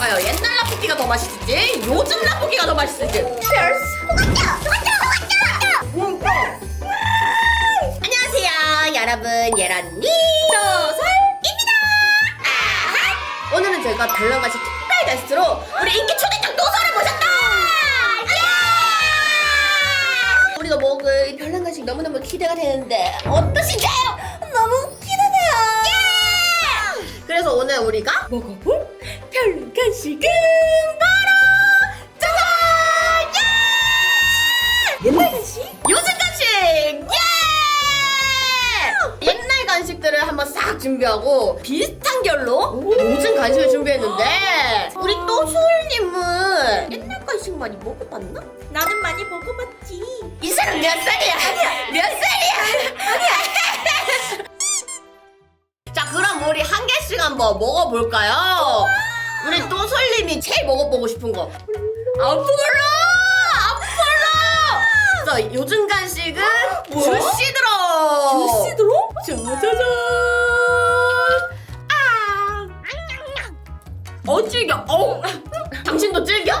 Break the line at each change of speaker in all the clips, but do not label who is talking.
과연 옛날 라볶이가 더 맛있을지? 요즘 라볶이가 더 맛있을지? Cheers! 안녕하세요 여러분. 예란니 도설입니다. 아하! 오늘은 저희가 달랑같이 특별 게스트로 우리 인기 초대장 도설을 모셨다! 예! 우리가 먹을 이 별난 간식 너무너무 기대가 되는데 어떠신가요? 너무 기대돼요? 예! 그래서 오늘 우리가 먹어볼 별난 간식은 바로 짜잔! 예! 옛날 간식? 요즘 간식! 예! 옛날 간식들을 한번 싹 준비하고 비슷한 결로 요즘 간식을 준비했는데 우리 또 수울님은 옛날 간식 많이 먹어봤나?
나는 많이 먹어봤지.
이 사람 몇 살이야? 아니야. 몇 살이야? 아니야. 자, 그럼 우리 한 개씩 한번 먹어볼까요? 우리 또솔님이 제일 먹어보고 싶은 거. 앞으로! 앞으로! 자, 요즘 간식은
뭐야?
주시 들어!
주시 들어?
짜자잔! 아! 어, 질겨. 어? 당신도 질겨?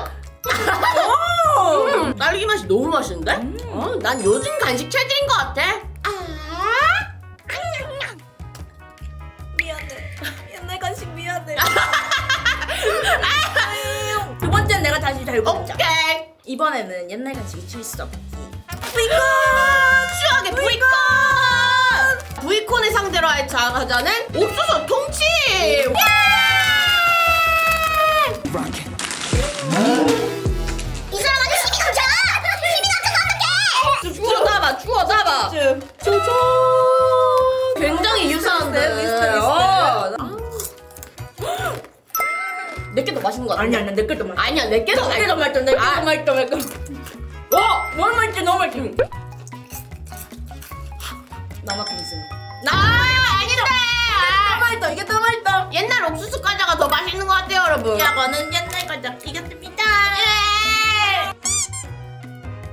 음, 딸기 맛이 너무 맛있는데? 어, 난 요즘 간식 체질인 것 같아. 이.
이번에는 옛날 간식이 출석.
브이콘! 추억의 브이콘! 브이콘을 상대로 할 자- 하자는 옥수수 통치! 예! 이 사람한테 힘이! 힘이 넘쳐서!
짜잔.
굉장히 유사한데. 내게 더 맛있는 거 같아.
아니 아니 내 것도 맛있어.
아니야, 내게 더
내게 더 맛있어. 내
아.
맛있어. 내 거. 와 너무 맛있지 너무 맛있지. 나만큼 있으면.
나 아닌데.
더 이게 더 맛있다.
옛날 옥수수 과자가 더 맛있는 것 같아요, 여러분.
저는 옛날 과자 이겼습니다.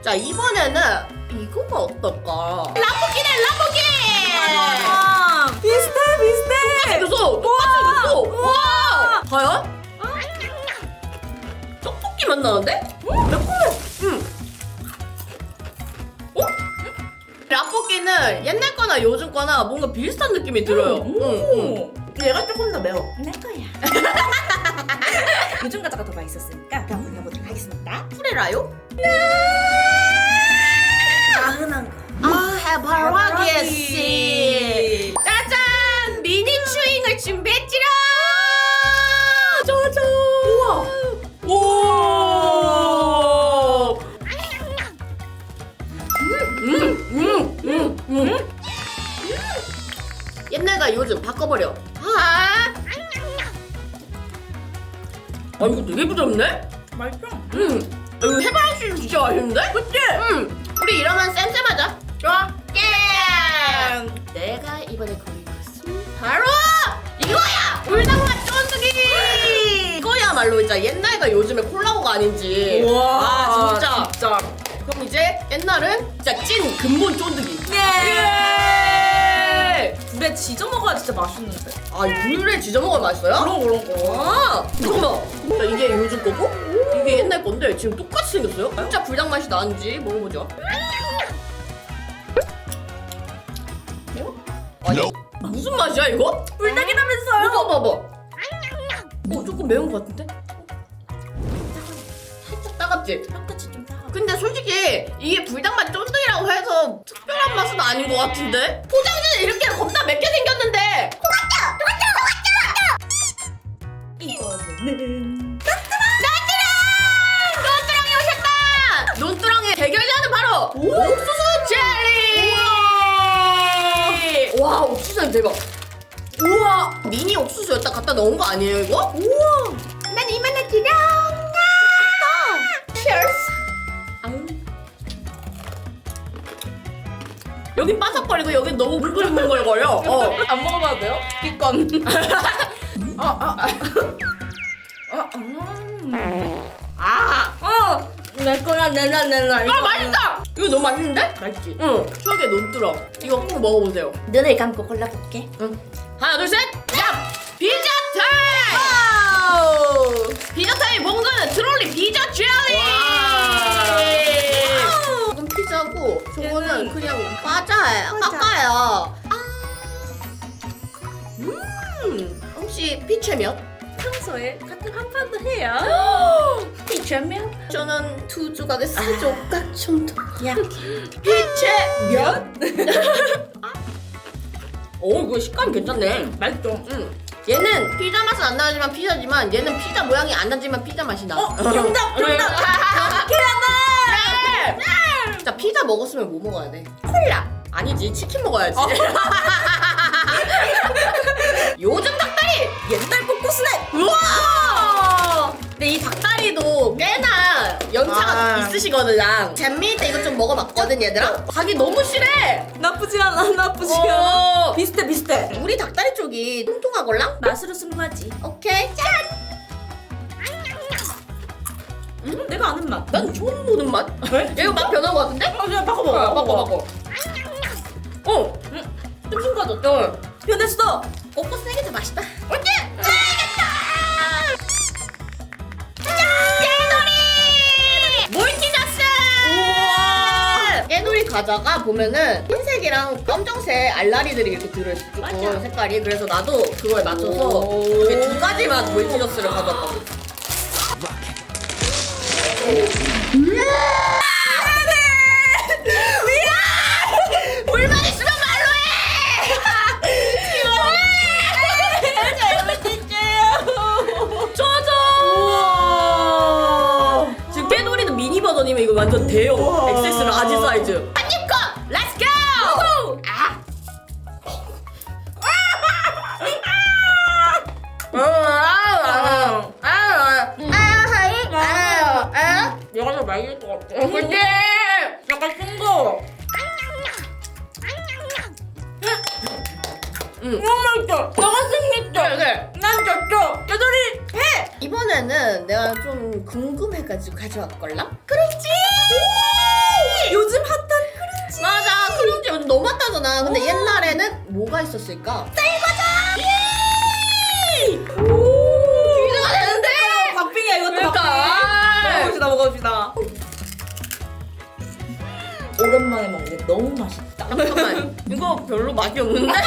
자 이번에는 이거가 어떨까? 라볶이네 라볶이.
비슷해 비슷해.
생겼어. 똑같이 생겼어. 와. 과연? 맛 나는데? 매콤해. 응. 어? 라볶이는 옛날 거나 요즘 거나 뭔가 비슷한 느낌이 들어요. 응, 응.
얘가 조금 더 매워. 내 거야. 요즘 과자가 더 맛있었으니까 한번 해보도록 하겠습니다.
프레라요?
나른한 거.
아, 해바라기. 씨. 옛날과 요즘 바꿔버려. 아! 아, 이거 되게 부드럽네?
맛있어.
음. 아, 이거 해바라기 씨 진짜 맛있는데? 그치? 음. 우리 이러면 쌤쌤하자. 좋아. 예! 내가 이번에 고른 것은 바로 이거야! 불닭맛 쫀득이! 이거야말로 진짜 옛날과 요즘의 콜라보가 아닌지. 아, 진짜.
진짜.
그럼 이제 옛날은 진짜 찐 근본 쫀득이.
예.
예!
물에 지져 먹어야 진짜 맛있는데.
아, 이 물에 지져 먹으면 맛있어요?
그런 그런 거.
아, 잠깐만. 자, 이게 요즘 거고, 이게 옛날 건데 지금 똑같이 생겼어요? 진짜 불닭 맛이 나는지 먹어보죠. 아니, 무슨 맛이야 이거?
불닭이라면서요?
이거 봐봐. 어, 조금 매운 것 같은데? 살짝 따갑지?
따가.
근데 솔직히 이게 불닭맛 쫀득이라고 해서 특별한 맛은 아닌 것 같은데? 포장지는 이렇게 겁나 맵게 생겼는데!
이거는
논두렁이 오셨다! 논두렁의 대결자는 바로 옥수수 젤리! 와! 옥수수 대박! 우와! 미니 옥수수였다. 갖다 넣은 거 아니에요 이거? 우와! 난 이만한 두령 여기 바삭거리고 여기 너무 물글물글거려. 어.
안 먹어봐도 돼요? 피건. 어, 어, 어. 어, 음.
아,
어. 내 거야, 내놔, 내놔.
아, 맛있다! 이거 너무 맛있는데?
맛있지?
응. 추억의 논두렁. 이거 꼭 먹어보세요.
눈을 감고 골라볼게.
응. 하나, 둘, 셋. 야! 비자 타임!
비자
타임 봉사는 트롤리 비자 젤리! 과자예요.
과자.
깎아요. 음, 혹시 피체면?
평소에 같은 한 판도 해요. 피자면?
저는 두 조각의 세 조각 정도.
야,
피체면? 오, 이거 식감 괜찮네.
맛있죠?
음. 얘는 피자 맛은 안 나지만 피자지만 얘는 피자 모양이 안 나지만 피자 맛이 나.
어, 정답, 정답.
네. 자 피자 먹었으면 뭐 먹어야 돼? 콜라. 아니지 치킨 먹어야지. 요즘 닭다리.
옛날 꼬꼬 스낵!
우와. 근데 이 닭다리도 꽤나 연차가
아.
있으시거든. 잼미 때 이거 좀 먹어봤거든 얘들아. 가기 너무 싫해.
나쁘지 않아, 나쁘지 않아.
어.
비슷해, 비슷해.
우리 닭다리 쪽이 통통하걸랑?
맛으로 승부하지.
오케이 짠.
음, 내가 아는 맛.
난 처음 보는 맛.
왜?
이거 맛 변한 것 같은데?
어, 그냥 바꿔
어. 바꿔 바꿔. 어.
좀 심가졌죠?
어.
변했어.
꼬꼬 스낵이 맛있다. 어때? 깨놀이! 몰티저스!
우와.
깨놀이 과자가 보면은 흰색이랑 검정색 알라리들이 이렇게 들어있어. 조금
맞아.
색깔이. 그래서 나도 그거에 맞춰서
오.
이게 두 가지만 몰티저스를 가져왔거든. 불 완전 대형. 엑세스 라지 사이즈 한입 컷! 렛츠 고! 아!
얘가 더 맛있을 것 같아. 근데 약간 쓴거
응.
너무 맛있어. 너가 승리했죠?
그래.
난 졌죠? 깨돌이 해!
이번에는 내가 좀 궁금해가지고 가져왔걸랑? 크림 크림치 요즘 너무 핫하잖아 근데 옛날에는 뭐가 있었을까? 기대가 되는데?
박빙이야 이것도
그러니까.
박빙. 먹어봅시다 먹어봅시다. 오랜만에 먹는데 너무 맛있다.
잠깐만 이거 별로 맛이 없는데?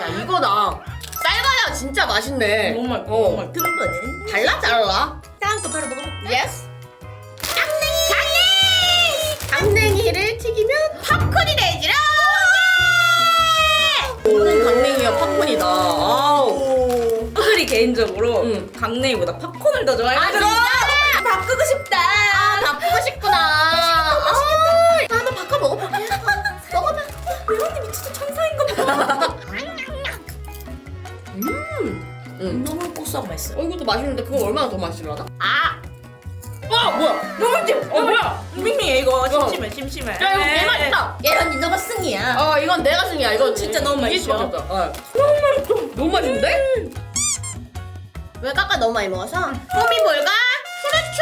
야 이거다 쌀과자 진짜 맛있네
너무 맛있어.
어.
너무 맛있어. 등분은
달라 잘라
다음 거 바로 먹어볼까?
예스 강냉이가 팝콘이다 아우
확실히 개인적으로
응.
강냉이보다 팝콘을 더 좋아해가지고
아, 진짜?
바꾸고 싶다.
아 바쁘고 싶구나 아, 나도 바꿔 먹어볼게 먹어봐
매운이 미쳐서 천사인가 봐.
음 음.
너무 고소하고 맛있어.
어 이것도 맛있는데 그거 얼마나 더 맛있을라나? 아! 와 뭐야?
너무 맛있지?
어 뭐야?
밍밍해 이거 심심해 심심해.
야 이거 개 맛있다
예런이 너가 승이야.
어 이건 내가 승이야 이건
진짜 너무 맛있어.
없다. 어. 너무 맛있어 너무 맛있는데? 왜 깎아 너무 많이 먹어서? 호미볼과 후르츠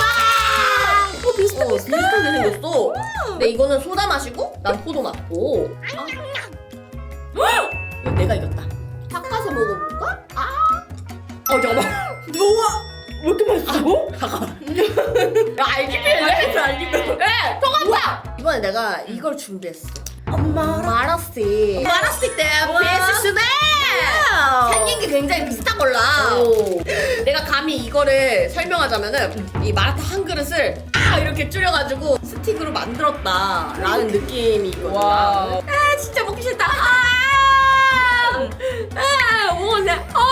와!
어 비슷해
어, 비슷하게 생겼어 근데 이거는 소다 맛이고 난 포도 맛고 아. 이거 내가 이겼다 닦아서 먹어볼까? 아! 어 잠깐만
우와 왜 이렇게 맛있어?
잠깐만 야 알기네
알기네.
네! 통한다! 이번에 내가 이걸 준비했어
엄 마
마라스틱 마라스틱 대 스낵 생긴 게 굉장히 비슷한 걸라 내가 감히 이거를 설명하자면은 이 마라탕 한 그릇을 아 이렇게 줄여가지고 스틱으로 만들었다 라는 느낌이 있거든요.
와.
아 진짜 먹기 싫다. 아, 아 뭐냐? 아.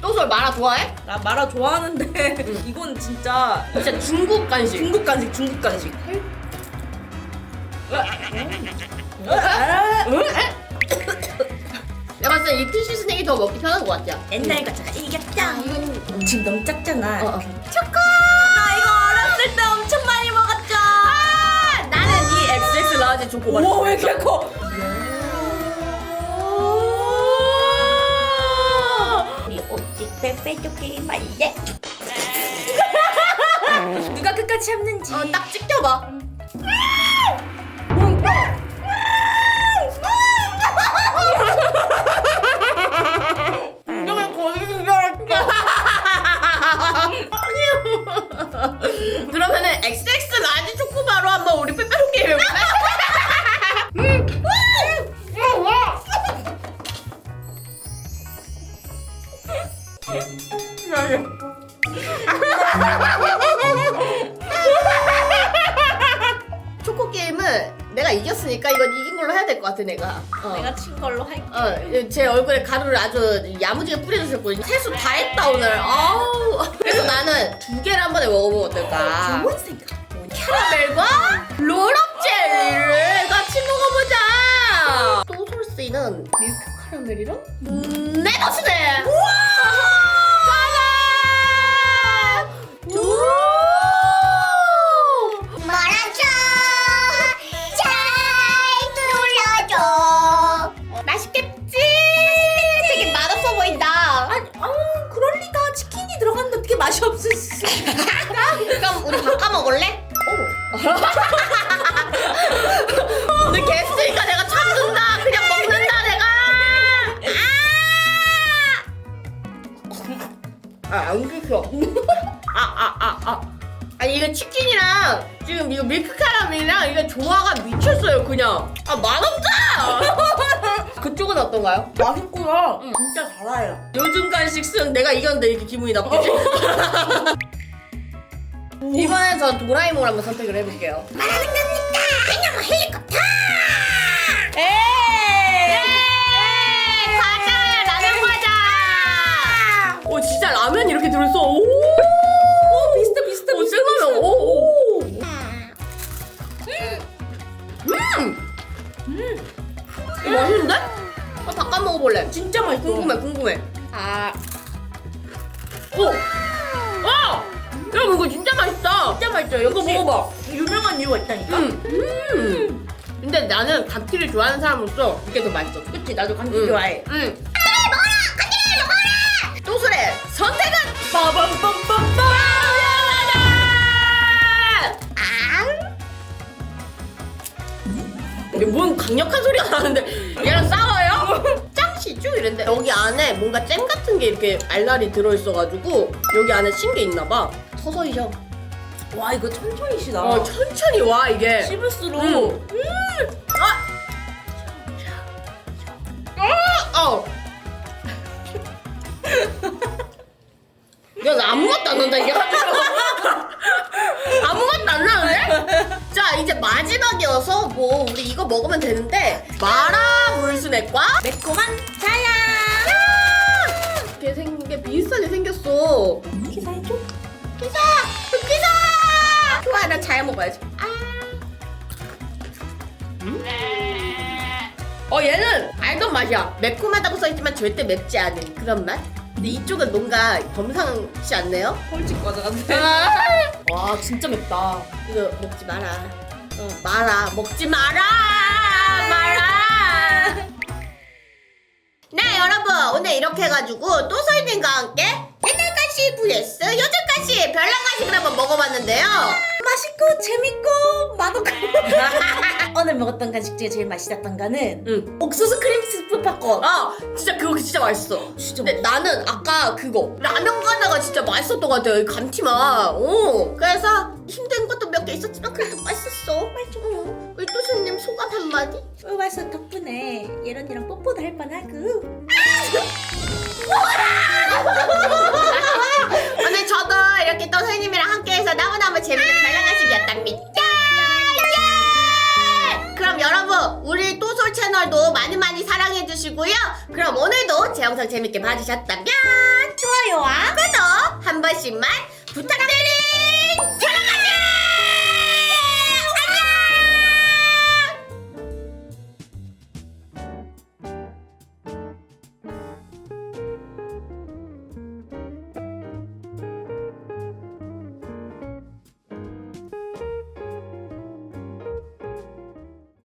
또솔 마라 좋아해?
나 마라 좋아하는데 이건 진짜
진짜 중국 간식.
중국 간식 중국 간식.
내가 봤을 때이 피쉬 스낵이 더 먹기 편한 것 같아
옛날 과자가 이겼다.
이건
지금 너무 작잖아.
어, 어.
초코! 나 이거 어렸을 때 엄청 많이 먹었죠.
나는 이 XX 라지 초코 맛.
우와 왜 이렇게 커? 우리 오직 빼빼조끼 말래. 누가 끝까지 참는지.
어, 딱 찍혀봐.
그러면은 XX 라지
초코바로 한번 우리 빼빼로 게임 해볼까? 초코 게임은 내가 이겼으니까 이건 이긴 걸로 해야 될 것 같아 내가. 어.
내가 친 걸로 할게.
어, 제 얼굴에 가루를 아주 야무지게 뿌려주셨고 세수 다 했다 오늘. 아 두 개를 한 번에 먹어보면 어떨까?
좋은 생각.
캐러멜과 롤업 젤리를 같이 먹어보자. 또솔씨는 밀크 카라멜이랑 음, 네버스네. 우와. 그럼 우리 바꿔 먹을래? 오늘 게스트니까 내가 참는다. 그냥 먹는다 내가. 아! 아, 안 긁혀. 아, 아, 아, 아. 아니 이거 치킨이랑 지금 이거 밀크 카라멜이랑 이게 조화가 미쳤어요 그냥. 아 맛없다. 그쪽은 어떤가요?
맛있고요. 진짜 달아요.
요즘 간식은 내가 이겼는데 이렇게 기분이 나쁘지? 이번엔 전 도라에몽을 한번 선택을 해볼게요.
말하는 겁니까 안녕 헬리콥터
에이! 과자! 라면 과자! 오 진짜 라면 이렇게 들어있어. 오!
오, 비슷해, 비슷해,
오,
비슷해.
생라면. 오! 오. 음! 음! 맛있는데? 아, 바꿔 먹어볼래.
진짜 맛있어.
궁금해, 궁금해. 아. 오! 어! 여러분, 이거 진짜 맛있다.
진짜 맛있죠.
이거
역시
먹어봐.
유명한 이유가 있다니까.
음. 음. 근데 나는 감튀를 좋아하는 사람으로서 이게 더 맛있어.
그치, 나도 감튀
응.
좋아해.
응. 또술의 선택은
빠밤빰빰빰.
이게 뭔 강력한 소리가 나는데 얘랑 싸워요? 짱시쭈 이랬는데 여기 안에 뭔가 잼 같은 게 이렇게 알알이 들어있어가지고 여기 안에 신 게 있나봐 서서히 셔.
와, 이거 천천히 시다.
어 천천히 와 이게.
씹을수록.
음. 어. 야, 나 아무것도 안 난다, 이게. 아무것도 안 나는데? 자, 이제 마지막이어서 뭐, 우리 이거 먹으면 되는데, 마라 물순액과
매콤한
좋아, 나잘 먹어야지. 아. 어, 얘는 알던 맛이야. 매콤하다고 써있지만 절대 맵지 않은 그런 맛? 근데 이쪽은 뭔가 범상치 않네요?
홀집 과자 같아.
아,
와, 진짜 맵다.
이거 먹지 마라. 어, 마라. 먹지 마라! 마라! 네, 여러분. 오늘 이렇게 해가지고 또 설님과 함께 옛날 간식 vs 요즘 간식 별난 간식을 한번 먹어봤는데요.
맛있고 재밌고 맛없고. 오늘 먹었던 간식 중에 제일 맛있었던 거는
응.
옥수수 크림 스프 팝콘.
아, 진짜 그거 진짜 맛있어.
진짜
근데 나는 아까 그거 라면 과자가 진짜 맛있었던 것 같아요. 이 감튀맛. 오. 그래서 힘든 것도 몇 개 있었지만 그래도 맛있었어. 맛있어. 우리 또수님 소감 한마디?
와서 덕분에 예런이랑 뽀뽀도 할 뻔하고.
저도 이렇게 또 선생님이랑 함께해서 너무너무 재밌는 별난간식이었답니다. 예! 그럼 여러분 우리 또솔 채널도 많이 많이 사랑해 주시고요. 그럼 오늘도 제 영상 재밌게 봐주셨다면 좋아요와 구독 한 번씩만 부탁드립니다.